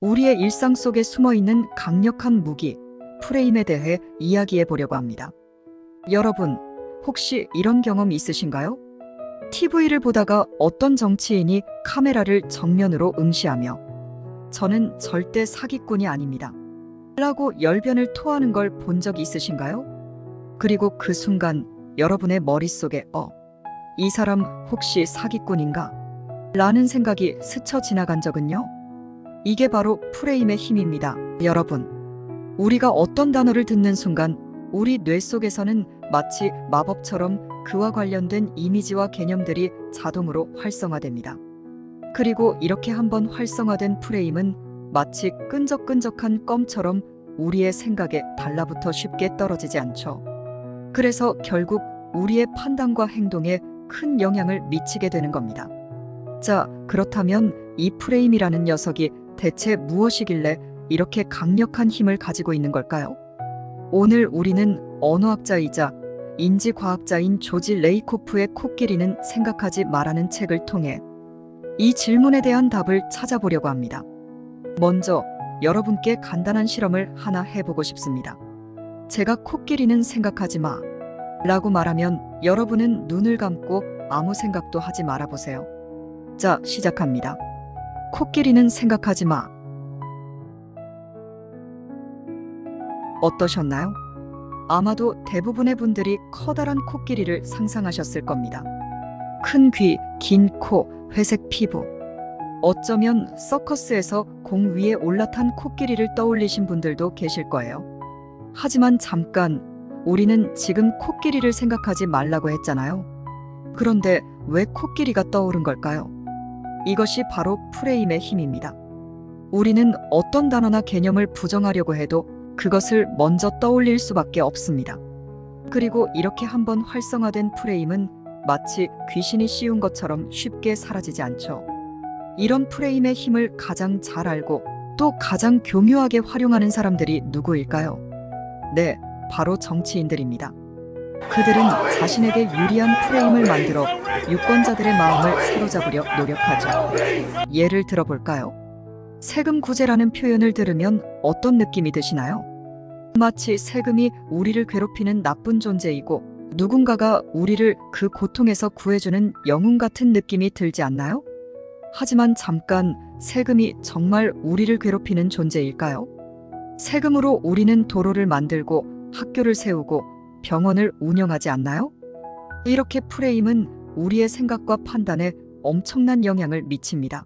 우리의 일상 속에 숨어 있는 강력한 무기, 프레임에 대해 이야기해 보려고 합니다. 여러분, 혹시 이런 경험 있으신가요? TV를 보다가 어떤 정치인이 카메라를 정면으로 응시하며 저는 절대 사기꾼이 아닙니다. 라고 열변을 토하는 걸 본 적 있으신가요? 그리고 그 순간 여러분의 머릿속에 어, 이 사람 혹시 사기꾼인가? 라는 생각이 스쳐 지나간 적은요? 이게 바로 프레임의 힘입니다. 여러분, 우리가 어떤 단어를 듣는 순간 우리 뇌 속에서는 마치 마법처럼 그와 관련된 이미지와 개념들이 자동으로 활성화됩니다. 그리고 이렇게 한번 활성화된 프레임은 마치 끈적끈적한 껌처럼 우리의 생각에 달라붙어 쉽게 떨어지지 않죠. 그래서 결국 우리의 판단과 행동에 큰 영향을 미치게 되는 겁니다. 자, 그렇다면 이 프레임이라는 녀석이 대체 무엇이길래 이렇게 강력한 힘을 가지고 있는 걸까요? 오늘 우리는 언어학자이자 인지과학자인 조지 레이코프의 코끼리는 생각하지 말라는 책을 통해 이 질문에 대한 답을 찾아보려고 합니다. 먼저 여러분께 간단한 실험을 하나 해보고 싶습니다. 제가 코끼리는 생각하지 마. 라고 말하면 여러분은 눈을 감고 아무 생각도 하지 말아보세요. 자, 시작합니다. 코끼리는 생각하지 마. 어떠셨나요? 아마도 대부분의 분들이 커다란 코끼리를 상상하셨을 겁니다. 큰 귀, 긴 코, 회색 피부. 어쩌면 서커스에서 공 위에 올라탄 코끼리를 떠올리신 분들도 계실 거예요. 하지만 잠깐, 우리는 지금 코끼리를 생각하지 말라고 했잖아요. 그런데 왜 코끼리가 떠오른 걸까요? 이것이 바로 프레임의 힘입니다. 우리는 어떤 단어나 개념을 부정하려고 해도 그것을 먼저 떠올릴 수밖에 없습니다. 그리고 이렇게 한번 활성화된 프레임은 마치 귀신이 씌운 것처럼 쉽게 사라지지 않죠. 이런 프레임의 힘을 가장 잘 알고 또 가장 교묘하게 활용하는 사람들이 누구일까요? 네, 바로 정치인들입니다. 그들은 자신에게 유리한 프레임을 만들어 유권자들의 마음을 사로잡으려 노력하죠. 예를 들어볼까요? 세금 구제라는 표현을 들으면 어떤 느낌이 드시나요? 마치 세금이 우리를 괴롭히는 나쁜 존재이고 누군가가 우리를 그 고통에서 구해주는 영웅 같은 느낌이 들지 않나요? 하지만 잠깐 세금이 정말 우리를 괴롭히는 존재일까요? 세금으로 우리는 도로를 만들고 학교를 세우고 병원을 운영하지 않나요? 이렇게 프레임은 우리의 생각과 판단에 엄청난 영향을 미칩니다.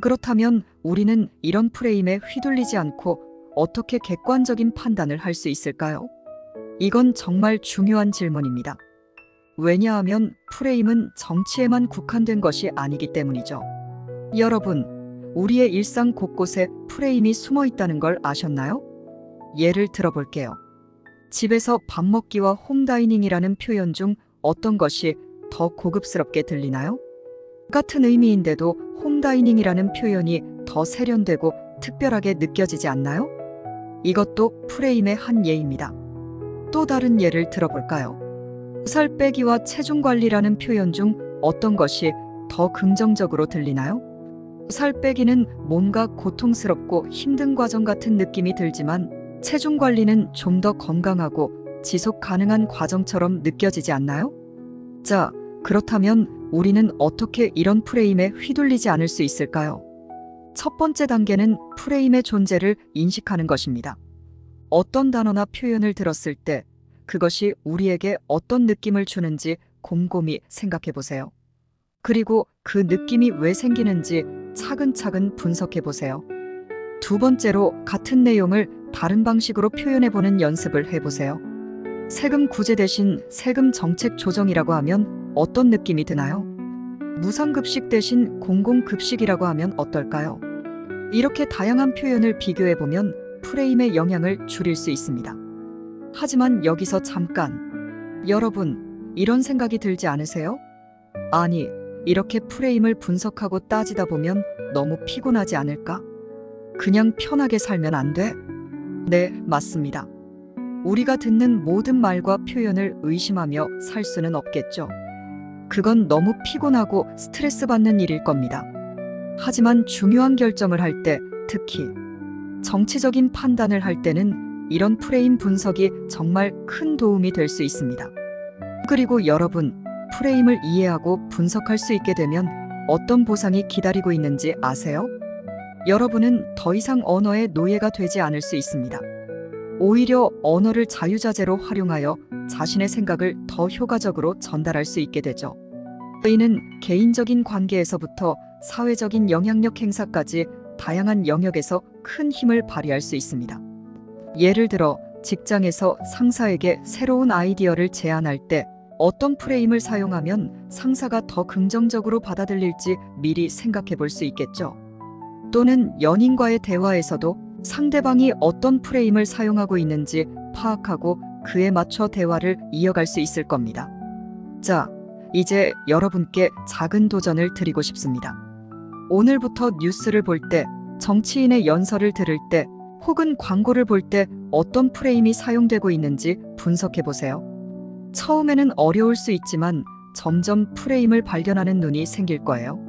그렇다면 우리는 이런 프레임에 휘둘리지 않고 어떻게 객관적인 판단을 할 수 있을까요? 이건 정말 중요한 질문입니다. 왜냐하면 프레임은 정치에만 국한된 것이 아니기 때문이죠. 여러분, 우리의 일상 곳곳에 프레임이 숨어 있다는 걸 아셨나요? 예를 들어볼게요. 집에서 밥 먹기와 홈다이닝이라는 표현 중 어떤 것이 더 고급스럽게 들리나요? 같은 의미인데도 홈다이닝이라는 표현이 더 세련되고 특별하게 느껴지지 않나요? 이것도 프레임의 한 예입니다. 또 다른 예를 들어볼까요? 살 빼기와 체중 관리라는 표현 중 어떤 것이 더 긍정적으로 들리나요? 살 빼기는 뭔가 고통스럽고 힘든 과정 같은 느낌이 들지만 체중 관리는 좀 더 건강하고 지속 가능한 과정처럼 느껴지지 않나요? 자, 그렇다면 우리는 어떻게 이런 프레임에 휘둘리지 않을 수 있을까요? 첫 번째 단계는 프레임의 존재를 인식하는 것입니다. 어떤 단어나 표현을 들었을 때 그것이 우리에게 어떤 느낌을 주는지 곰곰이 생각해 보세요. 그리고 그 느낌이 왜 생기는지 차근차근 분석해 보세요. 두 번째로 같은 내용을 다른 방식으로 표현해 보는 연습을 해 보세요. 세금 구제 대신 세금 정책 조정이라고 하면 어떤 느낌이 드나요? 무상급식 대신 공공급식이라고 하면 어떨까요? 이렇게 다양한 표현을 비교해 보면 프레임의 영향을 줄일 수 있습니다. 하지만 여기서 잠깐. 여러분, 이런 생각이 들지 않으세요? 아니, 이렇게 프레임을 분석하고 따지다 보면 너무 피곤하지 않을까? 그냥 편하게 살면 안 돼? 네, 맞습니다. 우리가 듣는 모든 말과 표현을 의심하며 살 수는 없겠죠. 그건 너무 피곤하고 스트레스 받는 일일 겁니다. 하지만 중요한 결정을 할 때 특히 정치적인 판단을 할 때는 이런 프레임 분석이 정말 큰 도움이 될 수 있습니다. 그리고 여러분, 프레임을 이해하고 분석할 수 있게 되면 어떤 보상이 기다리고 있는지 아세요? 여러분은 더 이상 언어의 노예가 되지 않을 수 있습니다. 오히려 언어를 자유자재로 활용하여 자신의 생각을 더 효과적으로 전달할 수 있게 되죠. 이는 개인적인 관계에서부터 사회적인 영향력 행사까지 다양한 영역에서 큰 힘을 발휘할 수 있습니다. 예를 들어 직장에서 상사에게 새로운 아이디어를 제안할 때 어떤 프레임을 사용하면 상사가 더 긍정적으로 받아들일지 미리 생각해 볼 수 있겠죠. 또는 연인과의 대화에서도 상대방이 어떤 프레임을 사용하고 있는지 파악하고 그에 맞춰 대화를 이어갈 수 있을 겁니다. 자, 이제 여러분께 작은 도전을 드리고 싶습니다. 오늘부터 뉴스를 볼 때, 정치인의 연설을 들을 때, 혹은 광고를 볼 때 어떤 프레임이 사용되고 있는지 분석해 보세요. 처음에는 어려울 수 있지만 점점 프레임을 발견하는 눈이 생길 거예요.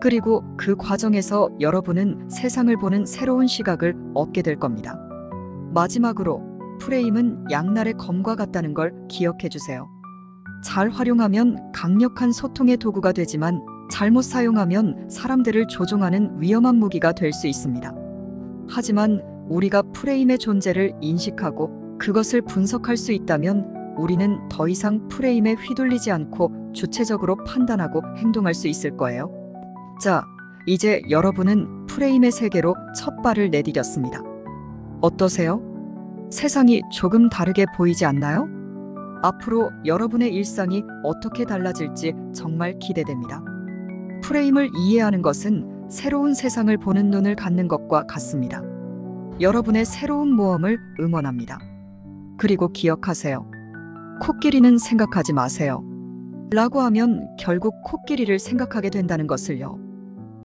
그리고 그 과정에서 여러분은 세상을 보는 새로운 시각을 얻게 될 겁니다. 마지막으로 프레임은 양날의 검과 같다는 걸 기억해 주세요. 잘 활용하면 강력한 소통의 도구가 되지만 잘못 사용하면 사람들을 조종하는 위험한 무기가 될 수 있습니다. 하지만 우리가 프레임의 존재를 인식하고 그것을 분석할 수 있다면 우리는 더 이상 프레임에 휘둘리지 않고 주체적으로 판단하고 행동할 수 있을 거예요. 자, 이제 여러분은 프레임의 세계로 첫 발을 내디뎠습니다. 어떠세요? 세상이 조금 다르게 보이지 않나요? 앞으로 여러분의 일상이 어떻게 달라질지 정말 기대됩니다. 프레임을 이해하는 것은 새로운 세상을 보는 눈을 갖는 것과 같습니다. 여러분의 새로운 모험을 응원합니다. 그리고 기억하세요. 코끼리는 생각하지 마세요. 라고 하면 결국 코끼리를 생각하게 된다는 것을요.